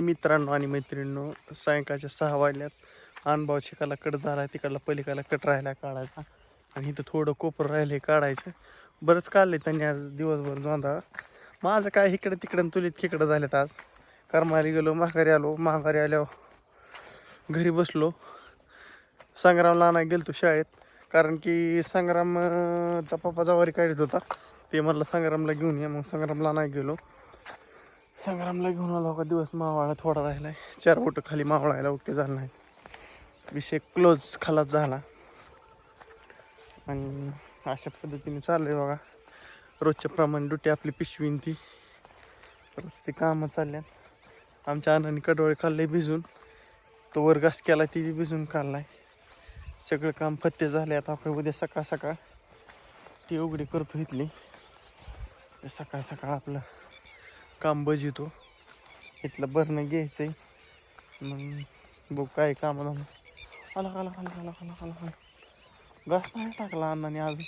मित्रांनो आणि मैत्रिणींनो सायंकाळच्या सहा वाजल्यात. अनुभव शिकायला कट झाला तिकडला पलीकडला कट राहिला काढायचा. आणि इथं थोडं कोपर राहिलं काढायचं. बरंच काढले त्यांनी आज दिवसभर जोंधळा. माझं काय इकडं तिकडं तुलीत तिकडं झालेत आज. करमाला गेलो माघारी आलो माघारी आल्यावर घरी बसलो. संग्रामला आणायला गेलतो शाळेत. कारण की संग्रामचा पप्पा जवारी काढत होता. ते म्हणलं संग्रामला घेऊन या मग संग्रामला नाही गेलो. संग्रामला घेऊन आलो का दिवस मावळा थोडा राहिला आहे चार बोटं खाली मावळायला ओके झाला नाही. विषय क्लोज खालाच झाला. आणि अशा पद्धतीने चाललंय बघा. रोजच्या प्रमाणे ड्युटी आपली पिशवीन ती. रोजची कामं चालल्यात. आमच्या अन्नाने कडोळे खाल्ले भिजून. तो वर घास केला ती बी भिजून खाल्लाय. सगळं काम फत्ते झाले आता. आपण उद्या सकाळ सकाळ. ती उघडी करतो इथली. सकाळ सकाळ आपलं काम बजितो इथलं भरणं घ्यायचं आहे मग बघ काय काम आला आला आला आला आला आला घास नाही टाकला अण्णाने आज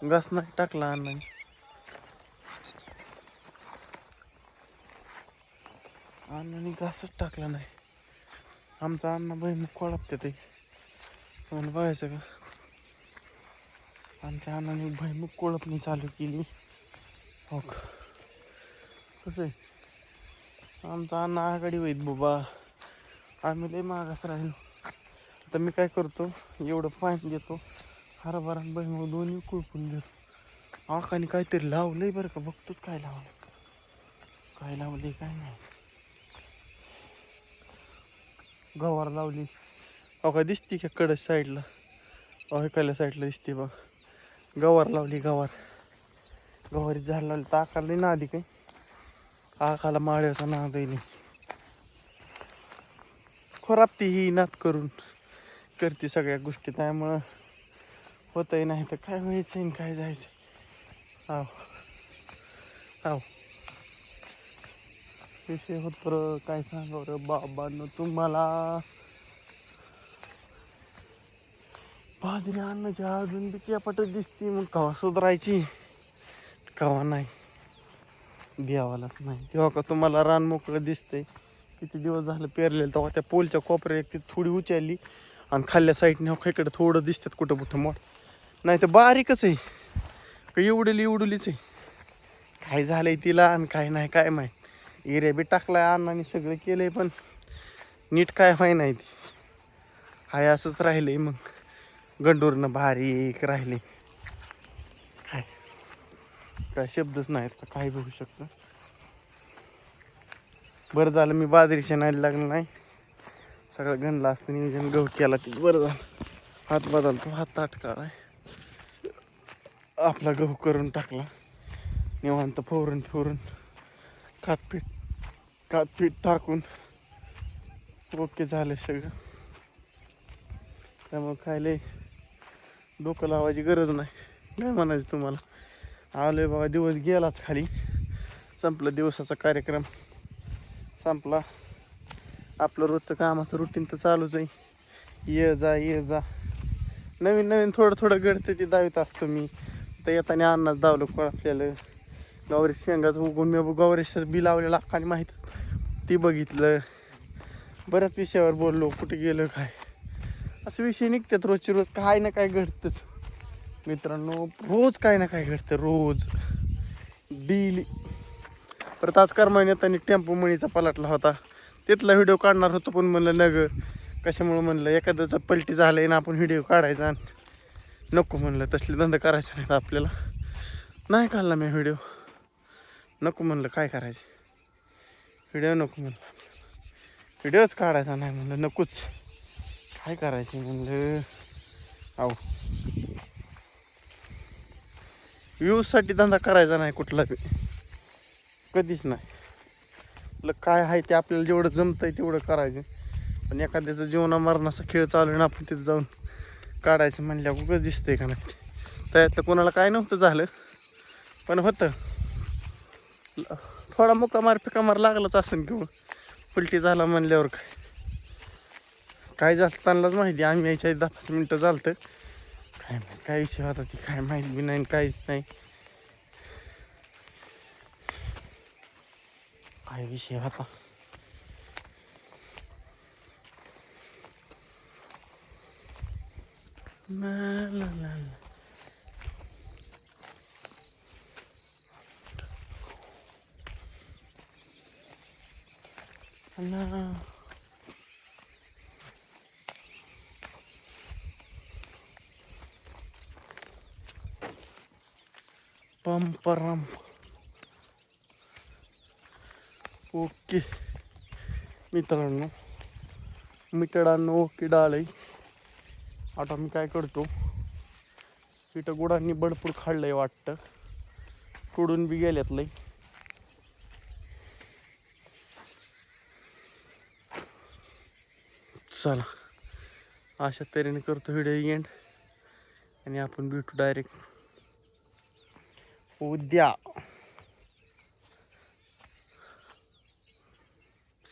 घास नाही टाकला अण्णाने. अण्णाने घासच टाकला नाही. आमचा अण्णा बहीण कोळपते ते. म्हणून बघायचं का? आमच्या अण्णाने भयमुख कोळपणी चालू केली. हो कसं आहे? आमचा अण्णा आघाडी होईत बाबा. आम्ही लय मागास राहिलो. आता मी काय करतो? एवढं पाणी देतो. हरभरा बहिण दोन्ही कुळपून देतो. आकाने काहीतरी लावलंय बरं का. बघतोच काय लावलं काय लावले काय नाही. गवार लावली. अहो का दिसते का कडच साईडला अहो एकाल्या साईडला दिसते बघ. गवार लावली गवार. गवारी झाड लावली. तर आकारली ना आधी काही आकाला माळ्याचा नाद येईल ती ही नात करून करते सगळ्या गोष्टी. त्यामुळं होतही नाही तर काय व्हायचं आणि काय जायचं. आव. आव. विषय होत पर काय सांगा रे बाबांनो तुम्हाला. बाजरी अन्नाची अजून बी पटत दिसते मग कवा सुधारायची? कवा नाही? द्यावालाच नाही. तेव्हा का तुम्हाला रान मोकळं दिसतंय. किती दिवस झालं पेरलेलं तेव्हा त्या पोलच्या कोपऱ्या एक ती थोडी उचलली आणि खाल्ल्या साईडने हो इकडे थोडं दिसतात कुठं कुठं मोठ. नाही तर बारीकच आहे. का एवढली एवढलीच आहे. काय झालंय तिला आणि काय नाही काय माहीत. एरिया बी टाकलाय अण्णाने सगळं केलंय पण नीट काय व्हाय नाही ती. हाय असंच राहिलंय मग. गंडूरनं बारीक राहिले काय शब्दच नाहीत काय बघू शकतं. बरं झालं मी बाजरीच्या नाही लागलं नाही. सगळं गणलं असतं नियोजन गहू केला ते. बरं झालं. हात बदलतो हात ताटकाळा आपला गहू करून टाकला. निवांत फोरून फोरून कातपीठ खातपीठ टाकून ओके झालं सगळं. त्यामुळं खायला डोकं लावायची गरज नाही. काय म्हणायचं तुम्हाला? आलोय बाबा दिवस गेलाच खाली. संपला दिवसाचा कार्यक्रम. संपला. आपलं रोजचं कामाचं रुटीन तर चालूच आहे. ये जा ये जा. नवीन नवीन थोडं थोडं घडतं ते दावीत असतो मी. तर येताना अन्नाच दावलं कोण आपल्याला गौरी शेंगाचं उगून मी गौरीचं बी लावलेलं अक्काने माहीत. ती बघितलं. बऱ्याच विषयावर बोललो कुठे गेलं काय. असं विषय निघतात रोजचे रोज. काय ना काय घडतंच. मित्रांनो रोज काय ना काय घडतं रोज. डेली परत आज महिन्यात आणि टेम्पो मणीचा पलटला होता. तिथला व्हिडिओ काढणार होतो पण म्हणलं नग कशामुळं म्हणलं एखाद्याचं पलटी झालंय ना आपण व्हिडिओ काढायचा आणि नको म्हणलं तसले धंदा करायचा नाहीत आपल्याला. नाही काढला मी व्हिडिओ नको म्हणलं काय करायचे? व्हिडिओ नको म्हणलं. व्हिडिओच काढायचा नाही म्हणलं नकोच. काय करायचे म्हणलं? आहो व्ह्यूजसाठी धंदा करायचा नाही कुठला बी. कधीच नाही. काय आहे ते आपल्याला जेवढं जमतंय तेवढं करायचं. पण एखाद्याचं जीवना मरणाचा खेळ चालू आहे ना आपण तिथं जाऊन काढायचं म्हणल्या उगंच दिसतंय का नाही. त्यातलं कोणाला काय नव्हतं झालं पण होतं. थोडा मुका मार फिका मार लागलाच असेल किंवा उलटी झाला म्हणल्यावर काय. काय झालं त्यांनाच माहिती आम्ही यायच्या दहा पाच मिनटं झालतं. काय माहीत काय विषय होता ती काय माहीत बी नाही काहीच नाही काय विषय होता ना पम ओके मित्रांनो मिटडांनो ओके डाळे आता मी काय करतो? इथं गुडांनी बडपूर खाल्लंय वाटतं. तोडून बी गेल्यात लई चला अशा तऱ्हेने करतो व्हिडिओ एंड आणि आपण भेटू डायरेक्ट उद्या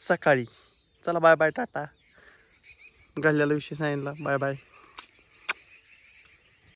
सकाळी. चला बाय बाय टाटा. घडलेला विषय सांगितला. Bye bye